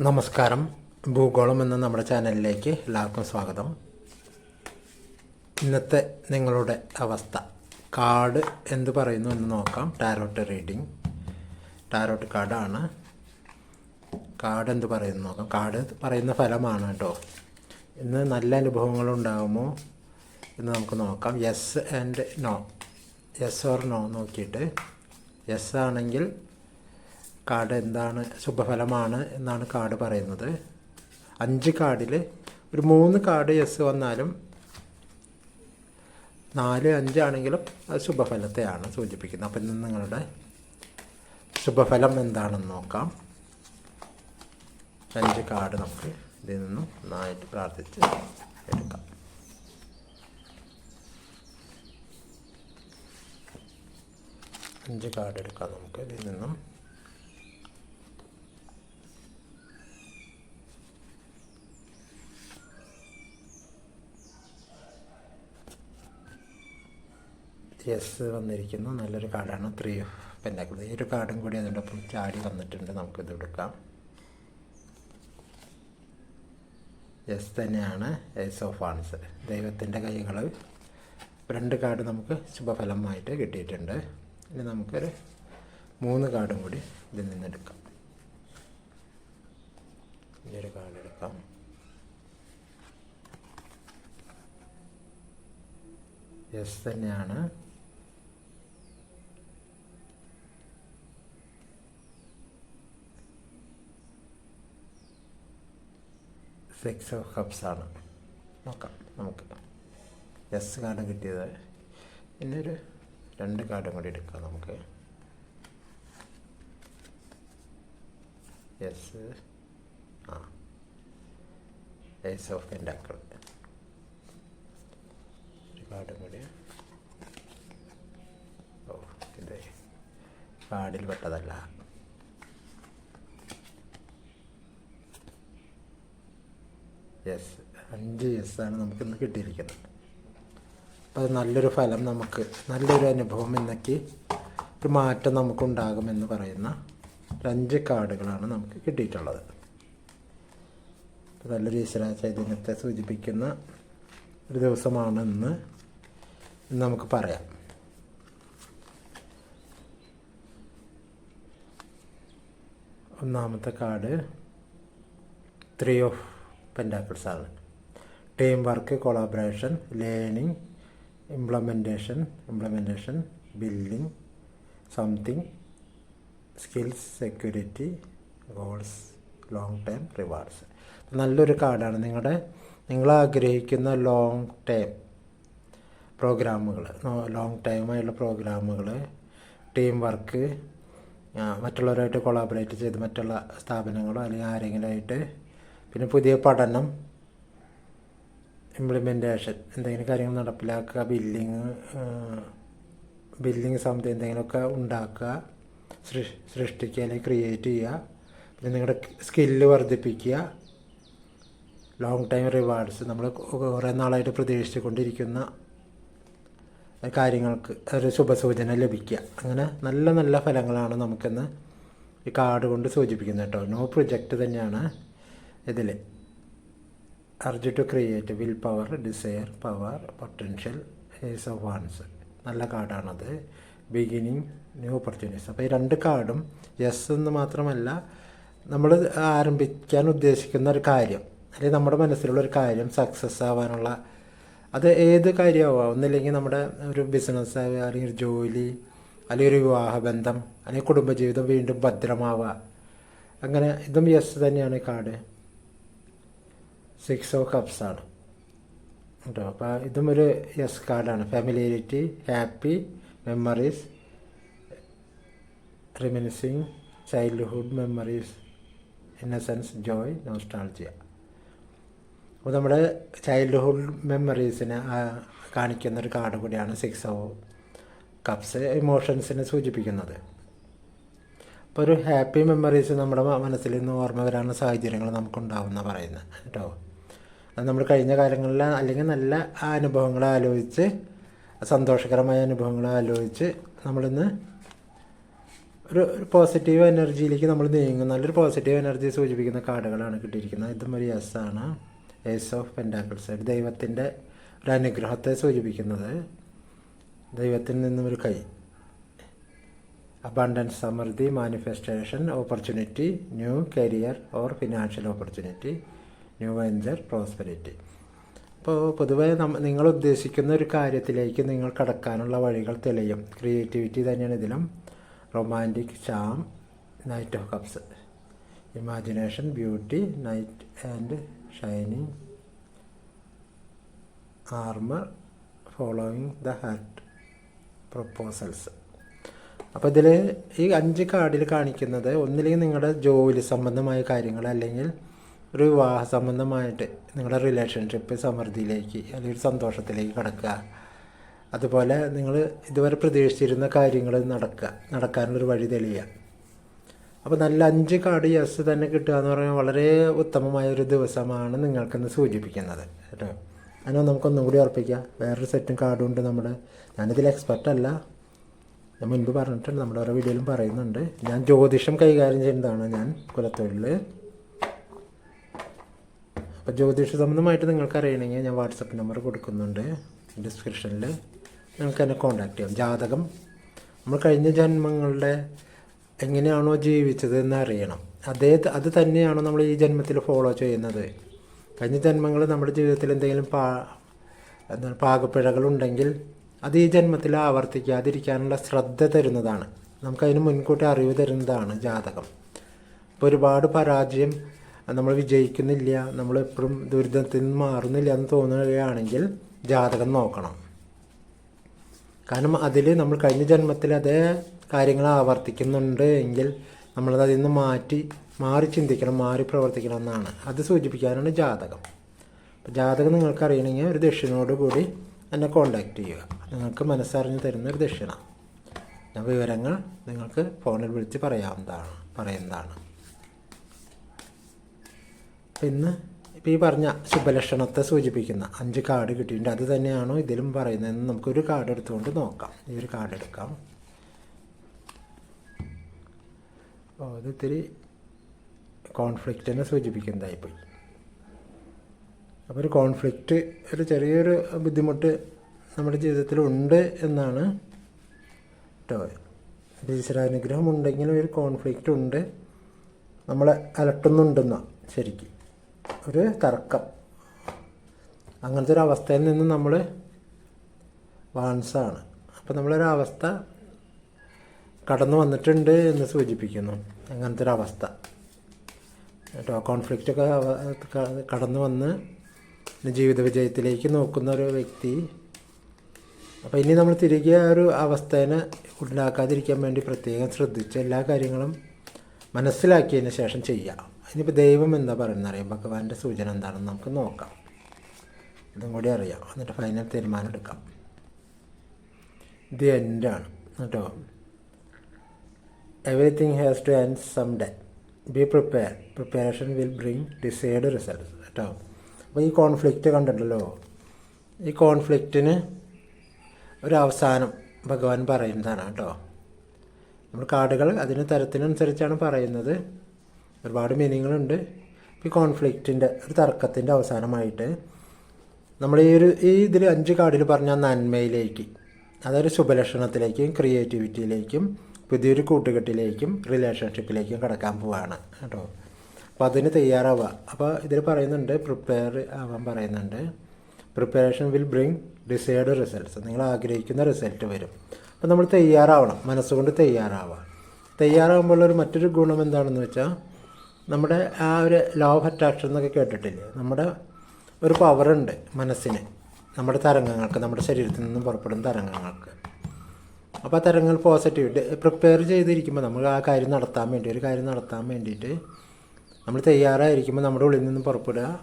നമസ്കാരം. ഭൂഗോളം എന്ന നമ്മുടെ ചാനലിലേക്ക് എല്ലാവർക്കും സ്വാഗതം. ഇന്നത്തെ നിങ്ങളുടെ അവസ്ഥ. കാർഡ് എന്ത് പറയുന്നു എന്ന് നോക്കാം. ടാരോട്ട് റീഡിംഗ് ടാരോട്ട് കാർഡാണ്. കാർഡ് എന്ത് പറയുന്നു നോക്കാം. കാർഡ് പറയുന്ന ഫലമാണ് കേട്ടോ. ഇന്ന് നല്ല അനുഭവങ്ങൾ ഉണ്ടാകുമോ എന്ന് നമുക്ക് നോക്കാം. Yes and no yes or no നോക്കിയിട്ട്. യെസ് ആണെങ്കിൽ കാർഡ് എന്താണ് ശുഭഫലമാണ് എന്നാണ് കാർഡ് പറയുന്നത്. അഞ്ച് കാർഡിൽ ഒരു മൂന്ന് കാർഡ് യെസ് വന്നാലും നാല് അഞ്ചാണെങ്കിലും അത് ശുഭഫലത്തെയാണ് സൂചിപ്പിക്കുന്നത്. അപ്പം ഇന്ന് നിങ്ങളുടെ ശുഭഫലം എന്താണെന്ന് നോക്കാം. അഞ്ച് കാർഡ് നമുക്ക് ഇതിൽ നിന്നും നന്നായിട്ട് പ്രാർത്ഥിച്ച് എടുക്കാം. അഞ്ച് കാർഡ് എടുക്കാം നമുക്ക് ഇതിൽ നിന്നും. യെസ് വന്നിരിക്കുന്നു. നല്ലൊരു കാർഡാണ്. ത്രീ പെന്റാക്കിൾ ഈ ഒരു കാർഡും കൂടി അതിന്റെ ഒപ്പം ചാടി വന്നിട്ടുണ്ട്. നമുക്കിത് എടുക്കാം. എസ് തന്നെയാണ്. എസ് ഓഫ് ആൺസ് ദൈവത്തിന്റെ കൈകൾ രണ്ട് കാർഡ് നമുക്ക് ശുഭഫലമായിട്ട് കിട്ടിയിട്ടുണ്ട്. ഇനി നമുക്കൊരു മൂന്ന് കാർഡും കൂടി ഇതിൽ നിന്നെടുക്കാം. ഒരു കാർഡ് എടുക്കാം. യെസ് തന്നെയാണ്. കപ്സ് ആണ്. നോക്കാം നമുക്ക് എസ് കാർഡ് കിട്ടിയത്. പിന്നെ ഒരു രണ്ട് കാർഡും കൂടി എടുക്കാം നമുക്ക്. എസ് ആ. എസ് ഓഫ് എന്റെ അക്കൾ ഒരു കാർഡും കൂടി. ഓ ഇത് കാർഡിൽ പെട്ടതല്ല. യെസ് അഞ്ച് യെസ് ആണ് നമുക്കിന്ന് കിട്ടിയിരിക്കുന്നത്. അപ്പോൾ അത് നല്ലൊരു ഫലം നമുക്ക് നല്ലൊരു അനുഭവം ഇന്നൊക്കെ ഒരു മാറ്റം നമുക്കുണ്ടാകുമെന്ന് പറയുന്ന അഞ്ച് കാർഡുകളാണ് നമുക്ക് കിട്ടിയിട്ടുള്ളത്. നല്ലൊരു ഈശ്വര ചൈതന്യത്തെ സൂചിപ്പിക്കുന്ന ഒരു ദിവസമാണെന്ന് നമുക്ക് പറയാം. ഒന്നാമത്തെ കാർഡ് ത്രീ ഓഫ് പെന്റാക്കിൾസ് ആണ്. Team work collaboration learning implementation implementation building something skills security goals long time rewards നല്ലൊരു കാർഡാണ് നിങ്ങളുടെ നിങ്ങൾ ആഗ്രഹിക്കുന്ന ലോങ് ടൈം പ്രോഗ്രാമുകൾ ലോങ് ടൈമായുള്ള പ്രോഗ്രാമുകൾ ടീം വർക്ക് മറ്റുള്ളവരായിട്ട് കൊളാബറേറ്റ് ചെയ്ത് മറ്റുള്ള സ്ഥാപനങ്ങളോ അല്ലെങ്കിൽ ആരെങ്കിലും ആയിട്ട് പിന്നെ പുതിയ പഠനം ഇംപ്ലിമെന്റേഷൻ എന്തെങ്കിലും കാര്യങ്ങൾ നടപ്പിലാക്കുക ബില്ലിങ് ബില്ലിങ് സംബന്ധം എന്തെങ്കിലുമൊക്കെ ഉണ്ടാക്കുക സൃഷ്ടിക്കുക അല്ലെങ്കിൽ ക്രിയേറ്റ് ചെയ്യുക പിന്നെ നിങ്ങളുടെ സ്കില്ല് വർദ്ധിപ്പിക്കുക ലോങ് ടൈം റിവാർഡ്സ് നമ്മൾ കുറേ നാളായിട്ട് പ്രതീക്ഷിച്ചുകൊണ്ടിരിക്കുന്ന കാര്യങ്ങൾക്ക് ഒരു ശുഭസൂചന ലഭിക്കുക. അങ്ങനെ നല്ല നല്ല ഫലങ്ങളാണ് നമുക്കിന്ന് ഈ കാർഡ് കൊണ്ട് സൂചിപ്പിക്കുന്നത് കേട്ടോ. നോ പ്രൊജക്റ്റ് തന്നെയാണ്. ഇതിൽ urge to create will power desire power potential ace of wands നല്ല കാർഡാണത്. ബിഗിനിങ് ന്യൂ ഓപ്പർച്യൂണിറ്റീസ് അപ്പോൾ ഈ രണ്ട് കാർഡും യെസ് എന്ന് മാത്രമല്ല നമ്മൾ ആരംഭിക്കാൻ ഉദ്ദേശിക്കുന്ന ഒരു കാര്യം അല്ലെങ്കിൽ നമ്മുടെ മനസ്സിലുള്ള ഒരു കാര്യം സക്സസ് ആവാനുള്ള അത് ഏത് കാര്യമാവാം? ഒന്നില്ലെങ്കിൽ നമ്മുടെ ഒരു ബിസിനസ് അല്ലെങ്കിൽ ഒരു ജോലി അല്ലെങ്കിൽ ഒരു വിവാഹബന്ധം അല്ലെങ്കിൽ കുടുംബജീവിതം വീണ്ടും ഭദ്രമാവുക അങ്ങനെ ഇതും യെസ് തന്നെയാണ് ഈ കാർഡ്. സിക്സ് ഓഫ് കപ്സ് ആണ്. കേട്ടോ അപ്പോൾ ഇതും ഒരു യെസ് കാർഡാണ് familiarity happy memories reminiscing childhood memories innocence joy nostalgia അപ്പോൾ നമ്മുടെ ചൈൽഡ്ഹുഡ് മെമ്മറീസിനെ കാണിക്കുന്ന ഒരു കാർഡ് കൂടിയാണ് സിക്സ് ഓ കപ്സ് ഇമോഷൻസിനെ സൂചിപ്പിക്കുന്നത്. അപ്പോൾ ഒരു ഹാപ്പി മെമ്മറീസ് നമ്മുടെ മനസ്സിൽ നിന്ന് ഓർമ്മ വരാനുള്ള സാഹചര്യങ്ങൾ നമുക്കുണ്ടാവുമെന്നാണ് പറയുന്നത് കേട്ടോ നമ്മൾ കഴിഞ്ഞ കാലങ്ങളിൽ അല്ലെങ്കിൽ നല്ല അനുഭവങ്ങൾ ആലോചിച്ച് സന്തോഷകരമായ അനുഭവങ്ങൾ ആലോചിച്ച് നമ്മളിന്ന് ഒരു പോസിറ്റീവ് എനർജിയിലേക്ക് നമ്മൾ നീങ്ങും നല്ലൊരു പോസിറ്റീവ് എനർജി സൂചിപ്പിക്കുന്ന കാർഡുകളാണ് കിട്ടിയിരിക്കുന്നത്. ഇതും ഒരു യെസ് ആണ് ഏസ് ഓഫ് പെൻഡാക്കിൾസ് ഒരു ദൈവത്തിന്റെ ഒരു അനുഗ്രഹത്തെ സൂചിപ്പിക്കുന്നത്. ദൈവത്തിൽ നിന്നും ഒരു കൈ. അബണ്ടൻസ് സമൃദ്ധി manifestation opportunity new career or financial opportunity new venture prosperity. അപ്പോൾ പൊതുവേ നമ്മ നിങ്ങൾ ഉദ്ദേശിക്കുന്ന ഒരു കാര്യത്തിലേക്ക് നിങ്ങൾ കടക്കാനുള്ള വഴികൾ തെളിയും. ക്രിയേറ്റിവിറ്റി തന്നെയാണ് ഇതിലും. Romantic charm knight of cups. Imagination beauty knight and shining. Armour following the heart. Proposals. അപ്പോൾ ഇതിൽ ഈ അഞ്ച് കാർഡിൽ കാണിക്കുന്നത് ഒന്നില്ലെങ്കിൽ നിങ്ങളുടെ ജോലി സംബന്ധമായ കാര്യങ്ങൾ അല്ലെങ്കിൽ ഒരു വിവാഹ സംബന്ധമായിട്ട് നിങ്ങളുടെ റിലേഷൻഷിപ്പ് സമൃദ്ധിയിലേക്ക് അല്ലെങ്കിൽ സന്തോഷത്തിലേക്ക് കടക്കുക. അതുപോലെ നിങ്ങൾ ഇതുവരെ പ്രതീക്ഷിച്ചിരുന്ന കാര്യങ്ങൾ നടക്കുക. നടക്കാനുള്ളൊരു വഴി തെളിയുക. അപ്പോൾ നല്ല അഞ്ച് കാർഡ് യെസ് തന്നെ കിട്ടുക എന്ന് പറഞ്ഞാൽ വളരെ ഉത്തമമായ ഒരു ദിവസമാണ് നിങ്ങൾക്കെന്ന് സൂചിപ്പിക്കുന്നത് കേട്ടോ. അതിനെ നമുക്കൊന്നും കൂടി ഉറപ്പിക്കാം. വേറൊരു സെറ്റും കാർഡും ഉണ്ട് നമ്മുടെ. ഞാനിതിൽ എക്സ്പെർട്ട് അല്ല. ഞാൻ മുൻപ് പറഞ്ഞിട്ടുണ്ട്. നമ്മുടെ ഓരോ വീഡിയോയിലും പറയുന്നുണ്ട്. ഞാൻ ജ്യോതിഷം കൈകാര്യം ചെയ്യുന്നതാണ് ഞാൻ കുലത്തൊഴിൽ. അപ്പോൾ ജ്യോതിഷ സംബന്ധമായിട്ട് നിങ്ങൾക്ക് അറിയണമെങ്കിൽ ഞാൻ വാട്സപ്പ് നമ്പർ കൊടുക്കുന്നുണ്ട് ഡിസ്ക്രിപ്ഷനിൽ നിങ്ങൾക്ക് എന്നെ കോൺടാക്റ്റ് ചെയ്യാം. ജാതകം. നമ്മൾ കഴിഞ്ഞ ജന്മങ്ങളുടെ എങ്ങനെയാണോ ജീവിച്ചത് എന്ന് അറിയണം. അതേ അത് തന്നെയാണോ നമ്മൾ ഈ ജന്മത്തിൽ ഫോളോ ചെയ്യുന്നത്? കഴിഞ്ഞ ജന്മങ്ങൾ നമ്മുടെ ജീവിതത്തിൽ എന്തെങ്കിലും പാ എന്താണ് പാകപ്പിഴകളുണ്ടെങ്കിൽ അത് ഈ ജന്മത്തിൽ ആവർത്തിക്കാതിരിക്കാനുള്ള ശ്രദ്ധ തരുന്നതാണ്. നമുക്കതിന് മുൻകൂട്ടി അറിവ് തരുന്നതാണ് ജാതകം. ഇപ്പോൾ ഒരുപാട് പരാജയം നമ്മൾ വിജയിക്കുന്നില്ല നമ്മൾ എപ്പോഴും ദുരിതത്തിൽ നിന്ന് മാറുന്നില്ല എന്ന് തോന്നുകയാണെങ്കിൽ ജാതകം നോക്കണം. കാരണം അതിൽ നമ്മൾ കഴിഞ്ഞ ജന്മത്തിൽ അതേ കാര്യങ്ങൾ ആവർത്തിക്കുന്നുണ്ട് എങ്കിൽ നമ്മളത് അതിൽ നിന്ന് മാറ്റി മാറി ചിന്തിക്കണം മാറി പ്രവർത്തിക്കണം എന്നാണ്. അത് സൂചിപ്പിക്കാനാണ് ജാതകം. ജാതകം നിങ്ങൾക്ക് അറിയണമെങ്കിൽ ഒരു ദക്ഷിണയോട് കൂടി എന്നെ കോണ്ടാക്ട് ചെയ്യുക. നിങ്ങൾക്ക് മനസ്സറിഞ്ഞ് തരുന്ന ഒരു ദക്ഷിണ. വിവരങ്ങൾ നിങ്ങൾക്ക് ഫോണിൽ വിളിച്ച് പറയാവുന്നതാണ് പറയുന്നതാണ്. അപ്പം ഇന്ന് ഇപ്പോൾ ഈ പറഞ്ഞ ശുഭലക്ഷണത്തെ സൂചിപ്പിക്കുന്ന അഞ്ച് കാർഡ് കിട്ടിയിട്ടുണ്ട്. അത് തന്നെയാണോ ഇതിലും പറയുന്നതെന്ന് നമുക്കൊരു കാർഡ് എടുത്തുകൊണ്ട് നോക്കാം. ഈ ഒരു കാർഡ് എടുക്കാം. ഓ അത് ഇത്തിരി കോൺഫ്ലിക്റ്റിനെ സൂചിപ്പിക്കുന്നതായിപ്പോയി. അപ്പോൾ ഒരു കോൺഫ്ലിക്റ്റ് ഒരു ചെറിയൊരു ബുദ്ധിമുട്ട് നമ്മുടെ ജീവിതത്തിൽ ഉണ്ട് എന്നാണ് കേട്ടോ ഈശ്വരാനുഗ്രഹം ഉണ്ടെങ്കിലും ഒരു കോൺഫ്ലിക്റ്റ് ഉണ്ട്. നമ്മളെ അലട്ടുന്നുണ്ടെന്നാണ് ശരിക്കും. ഒരു തർക്കം. അങ്ങനത്തെ ഒരു അവസ്ഥയിൽ നിന്ന് നമ്മൾ വാൻസാണ്. അപ്പോൾ നമ്മളൊരവസ്ഥ കടന്നു വന്നിട്ടുണ്ട് എന്ന് സൂചിപ്പിക്കുന്നു. അങ്ങനത്തെ ഒരു അവസ്ഥ കേട്ടോ കോൺഫ്ലിക്റ്റൊക്കെ കടന്നു വന്ന് ജീവിത വിജയത്തിലേക്ക് നോക്കുന്ന ഒരു വ്യക്തി. അപ്പോൾ ഇനി നമ്മൾ തിരികെ ആ ഒരു അവസ്ഥേനെ ഉണ്ടാക്കാതിരിക്കാൻ വേണ്ടി പ്രത്യേകം ശ്രദ്ധിച്ച് എല്ലാ കാര്യങ്ങളും മനസ്സിലാക്കിയതിന് ശേഷം ചെയ്യാം. ഇനിയിപ്പോൾ ദൈവം എന്താ പറയുന്നത്? അറിയാം. ഭഗവാന്റെ സൂചന എന്താണെന്ന് നമുക്ക് നോക്കാം. ഇതും കൂടി അറിയാം. എന്നിട്ട് ഫൈനൽ തീരുമാനം എടുക്കാം. ഇത് എൻഡാണ് കേട്ടോ everything has to end some day be prepare preparation will bring decide results കേട്ടോ? അപ്പോൾ ഈ കോൺഫ്ലിക്റ്റ് കണ്ടിട്ടുണ്ടല്ലോ. ഈ കോൺഫ്ലിക്റ്റിന് ഒരു അവസാനം ഭഗവാൻ പറയുന്നതാണ് കേട്ടോ. നമ്മൾ കാർഡുകൾ അതിന് തരത്തിനനുസരിച്ചാണ് പറയുന്നത്. ഒരുപാട് മീനിങ്ങുകളുണ്ട്. ഈ കോൺഫ്ലിക്റ്റിന്റെ ഒരു തർക്കത്തിന്റെ അവസാനമായിട്ട് നമ്മൾ ഈ ഒരു ഈ ഇതിൽ അഞ്ച് കാർഡിൽ പറഞ്ഞ നന്മയിലേക്ക് അതൊരു ശുഭലക്ഷണത്തിലേക്കും ക്രിയേറ്റിവിറ്റിയിലേക്കും പുതിയൊരു കൂട്ടുകെട്ടിലേക്കും റിലേഷൻഷിപ്പിലേക്കും കടക്കാൻ പോവുകയാണ് കേട്ടോ. അപ്പോൾ അതിന് തയ്യാറാവുക. അപ്പോൾ ഇതിൽ പറയുന്നുണ്ട് പ്രിപ്പയർ ആവാൻ പറയുന്നുണ്ട്. Preparation will bring decide results നിങ്ങൾ ആഗ്രഹിക്കുന്ന റിസൾട്ട് വരും. അപ്പോൾ നമ്മൾ തയ്യാറാവണം. മനസ്സുകൊണ്ട് തയ്യാറാവുക. തയ്യാറാകുമ്പോൾ ഒരു മറ്റൊരു ഗുണം എന്താണെന്ന് വെച്ചാൽ നമ്മുടെ ആ ഒരു ലോ ഓഫ് അട്രാക്ഷൻ എന്നൊക്കെ കേട്ടിട്ടില്ലേ? നമ്മുടെ ഒരു പവറുണ്ട് മനസ്സിന്. നമ്മുടെ തരംഗങ്ങൾക്ക് നമ്മുടെ ശരീരത്തിൽ നിന്നും പുറപ്പെടുന്ന തരംഗങ്ങൾക്ക്. അപ്പോൾ ആ തരങ്ങൾ പോസിറ്റീവ് പ്രിപ്പയർ ചെയ്തിരിക്കുമ്പോൾ നമ്മൾ ആ കാര്യം നടത്താൻ വേണ്ടി ഒരു കാര്യം നടത്താൻ വേണ്ടിയിട്ട് നമ്മൾ തയ്യാറായിരിക്കുമ്പോൾ നമ്മുടെ ഉള്ളിൽ നിന്നും പുറപ്പെടുക.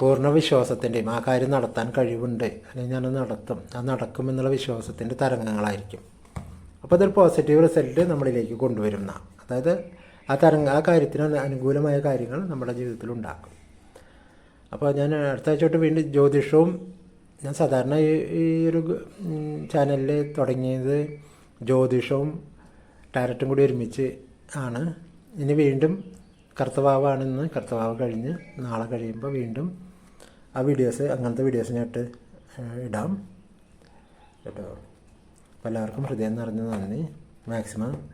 പൂർണ വിശ്വാസത്തിന്റെയും ആ കാര്യം നടത്താൻ കഴിവുണ്ട്. അല്ലെങ്കിൽ ഞാനത് നടത്തും അത് നടക്കുമെന്നുള്ള വിശ്വാസത്തിന്റെ തരംഗങ്ങളായിരിക്കും. അപ്പോൾ അതൊരു പോസിറ്റീവ് റിസൾട്ട് നമ്മളിലേക്ക് കൊണ്ടുവരുന്ന. അതായത് ആ തരംഗ ആ കാര്യത്തിന് അനുകൂലമായ കാര്യങ്ങൾ നമ്മുടെ ജീവിതത്തിൽ ഉണ്ടാക്കും. അപ്പോൾ ഞാൻ അടുത്ത വീണ്ടും ജ്യോതിഷവും ഞാൻ സാധാരണ ഈ ഒരു ചാനലിൽ തുടങ്ങിയത് ജ്യോതിഷവും ടാരറ്റും കൂടി ഒരുമിച്ച് ആണ്. ഇനി വീണ്ടും കർത്തവാവാണെന്ന് കർത്തവാവ് കഴിഞ്ഞ് നാളെ കഴിയുമ്പോൾ വീണ്ടും ആ വീഡിയോസ് അങ്ങനത്തെ വീഡിയോസിനായിട്ട് ഇടാം. കേട്ടോ? എല്ലാവർക്കും ഹൃദയം നിറഞ്ഞ നന്ദി. മാക്സിമം